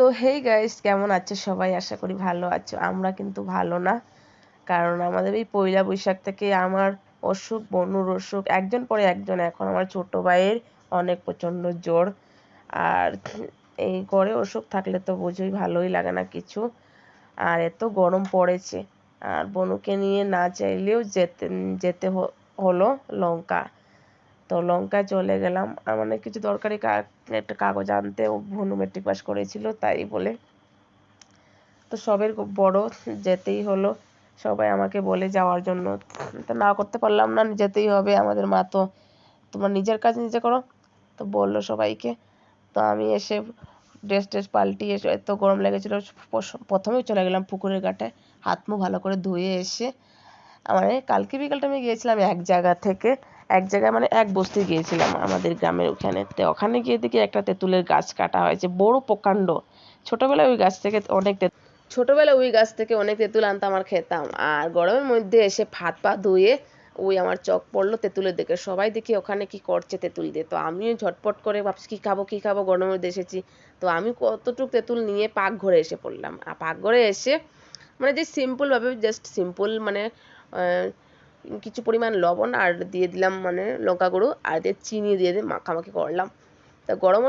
তো hey guys কেমন আছো সবাই? আশা করি ভালো আছো। আমরা কিন্তু ভালো না। কারণ আমাদের এই পয়লা বৈশাখ থেকে আমার অসুখ বনুর অসুখ একজন পরে একজন। এখন আমার ছোট ভাইয়ের অনেক প্রচণ্ড জ্বর। আর এই করে অসুখ থাকলে তো বোঝোই ভালোই লাগে না কিছু। আর এত গরম পড়েছে। আর বনুকে নিয়ে না চাইলেও যেতে যেতে হলো লঙ্কা। তো লঙ্কায় চলে গেলাম। আর মানে কিছু দরকারি একটা কাগজ আনতে, ও ভনু মেট্রিক পাস করেছিল, তাই বলে। তো সবের বড় যেতেই হলো। সবাই আমাকে বলে যাওয়ার জন্য। তো না করতে পারলাম না, যেতেই হবে। আমাদের মা তো, তোমার নিজের কাজ নিজে করো। তো বলল সবাইকে। তো আমি এসে ড্রেস ট্রেস পাল্টিয়ে এসে, এত গরম লেগেছিলো প্রথমেই চলে গেলাম পুকুরের ঘাটে। হাত মুখ ভালো করে ধুয়ে এসে মানে কালকে বিকালটা আমি গিয়েছিলাম এক জায়গা থেকে। এক জায়গায় মানে এক বস্তি গিয়েছিলাম আমাদের গ্রামের ওখানে। তো ওখানে গিয়ে দেখি একটা তেঁতুলের গাছ কাটা হয়েছে বড় প্রকাণ্ড। ছোটবেলায় ওই গাছ থেকে অনেক ছোটবেলায় ওই গাছ থেকে অনেক তেঁতুল আনতাম আর খেতাম। আর গরমের মধ্যে এসে ভাত পা ধুয়ে ওই আমার চোখ পড়ল তেঁতুলের দিকে। সবাই দেখি ওখানে কি করছে তেঁতুল দিয়ে। তো আমিও ঝটপট করে ভাবছি কি খাব কি খাব? গরমের মধ্যে এসেছি। তো আমি কতটুক তেঁতুল নিয়ে পাকঘরে এসে পড়লাম। আর পাকঘরে এসে মানে যে সিম্পল ভাবে জাস্ট সিম্পল মানে আহ, কিছু পরিমাণ লবণ আর দিয়ে দিলাম মানে লঙ্কা গুঁড়ো, আর দিয়ে চিনি দিয়ে দিয়ে মাখামাখি করলাম। তা গরম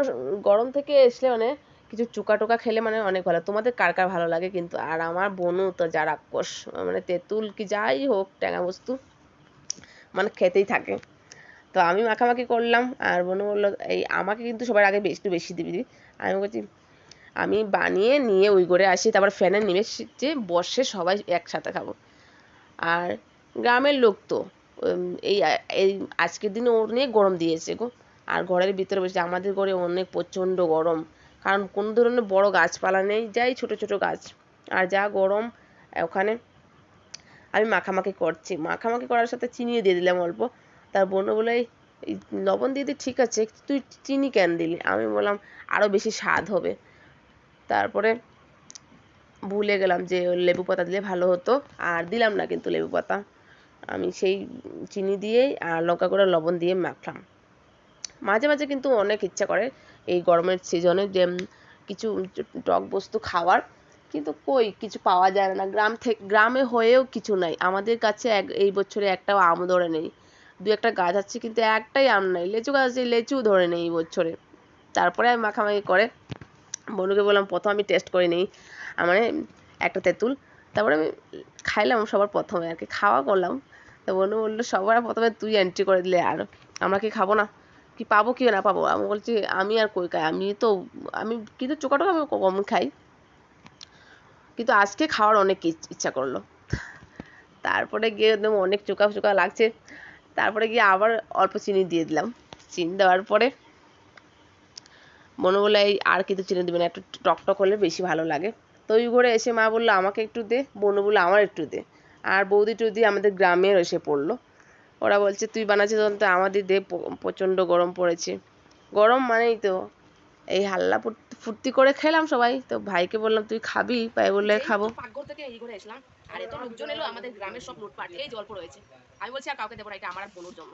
গরম থেকে এসলে মানে কিছু চুকা টোকা খেলে মানে অনেক ভালো। তোমাদের কার কার ভালো লাগে কিন্তু? আর আমার বোনও তো যা রাক্ষস মানে তেঁতুল কি যাই হোক, ট্যাঙা বস্তু মানে খেতেই থাকে। তো আমি মাখামাখি করলাম, আর বোনও বলল, এই আমাকে কিন্তু সবার আগে একটু বেশি দিবি আমি বলছি, আমি বানিয়ে নিয়ে ওই করে আসি, তারপর ফ্যানের নিচে বসে সবাই একসাথে খাব। আর গ্রামের লোক তো। এই এই আজকের দিনে নিয়ে গরম দিয়েছে গো। আর ঘরের ভিতরে বসে আমাদের ঘরে অনেক প্রচণ্ড গরম। কারণ কোনো ধরনের বড় গাছপালা নেই যাই ছোট ছোট গাছ। আর যা গরম ওখানে আমি মাখামাখি করছি। মাখামাখি করার সাথে চিনিও দিয়ে দিলাম অল্প। তার বোনও বলে "এই, এই লবণ দিয়ে দি ঠিক আছে। তুই চিনি কেন দিলি? আমি বললাম আরও বেশি স্বাদ হবে। তারপরে ভুলে গেলাম যে লেবু পাতা দিলে ভালো হতো। আর দিলাম না কিন্তু লেবু পাতা। আমি সেই চিনি দিয়েই আর লঙ্কা গুঁড়ো লবণ দিয়ে মাখলাম। মাঝে মাঝে কিন্তু অনেক ইচ্ছা করে এই গরমের সিজনে যে কিছু টক বস্তু খাওয়ার। কিন্তু কই কিছু পাওয়া যায় না। গ্রাম থেকে গ্রামে হয়েও কিছু নাই। আমাদের কাছে এক এই বছরে একটাও আম ধরে নেই। দু একটা গাছ আছে কিন্তু একটাই আম নাই। লেচু গাছ আছে লেচু ধরে নেই এই বছরে। তারপরে আমি মাখামাখি করে বনুকে বললাম প্রথম আমি টেস্ট করে নিই। আহ, মানে একটা তেঁতুল। তারপরে আমি খাইলাম সবার প্রথমে আর কি, খাওয়া করলাম। তো বনু বলল, সবার প্রথমে তুই এন্ট্রি করে দিলে, আর আমরা কি খাব না? কি পাবো কি না পাবো? আমি বলছি, আমি আর কই খাই? আমি তো, আমি কিন্তু চোখা টোকা আমি কম খাই। কিন্তু আজকে খাওয়ার অনেক ইচ- ইচ্ছা করল। তারপরে গিয়ে একদম অনেক চোকা চোকা লাগছে। তারপরে গিয়ে আবার অল্প চিনি দিয়ে দিলাম। চিনি দেওয়ার পরে মনে এই আর কিছু চিনি দিবে না, একটু টক টক হলে বেশি ভালো লাগে। তো ওই ঘরে এসে মা বলল আমাকে একটু দে। বোনু বলল আমার একটু দে। আর বৌদি টৌদি আমাদের গ্রামের এসে পড়ল। ওরা বলছে তুই বানাচ্ছিস তখন তো আমাদের দে প্রচণ্ড গরম পড়েছে। গরম মানেই তো এই হাল্লা ফুর্তি করে খেলাম সবাই। তো ভাইকে বললাম তুই খাবি? ভাই বললে খাব। পাকঘর থেকে এই ঘরে এসলাম। আর এত লোকজন এলো আমাদের গ্রামের সব লুটপাট এই জল্প রয়েছে। আমি বলছি আর কাউকে দেবো না এটা আমার আর বোনুর জন্য।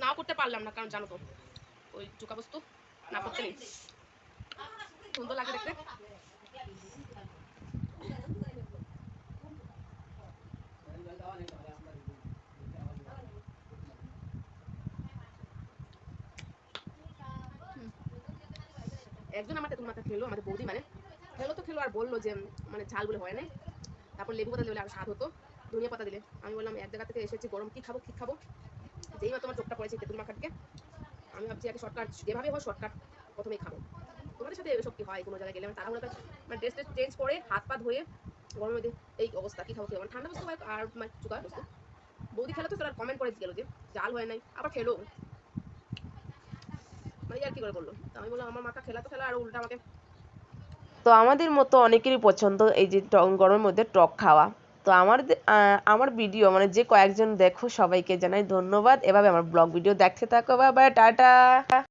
নাও করতে পারলাম না কারণ জানো তো ওই চুকা বস্তু না করতে নেই। সুন্দর লাগে দেখতে। একজন আমার তেঁতুল মাথা খেলো, আমাদের বৌদি মানে। খেলো তো, খেলো আর বলল যে মানে ঝাল বলে হয় নাই। তারপর লেবু পাতা দিলে আরও স্বাদ হতো, ধনিয়া পাতা দিলে। আমি বললাম এক জায়গা থেকে এসেছি, গরম কি খাব কি খাব? যেই মাত্র আমার চোখটা পড়েছে তেঁতুল মাখাটকে আমি ভাবছি একটা শর্টকাট যেভাবে হয় শর্টকাট প্রথমেই খাব। তোমাদের সাথে এসব কি হয়? কোনো জায়গায় গেলে আমি তাড়াহুড়ো মানে ড্রেস ট্রেস চেঞ্জ করে, হাত পা ধুয়ে গরমের মধ্যে এই অবস্থা, কি খাব কি মানে ঠান্ডা বস্তু হয় আর মানে চুকা বস্তু। বৌদি খেলো তো তারা কমেন্ট করে গেলো যে জাল হয় নাই, আবার খেলো। তো আমাদের মতো অনেকেরই পছন্দ এই যে গরমের মধ্যে টক খাওয়া। তো আমার আমার ভিডিও মানে যে কয়েকজন দেখো সবাইকে জানাই ধন্যবাদ। এভাবে আমার ব্লগ ভিডিও দেখতে থাকো বা টাটা।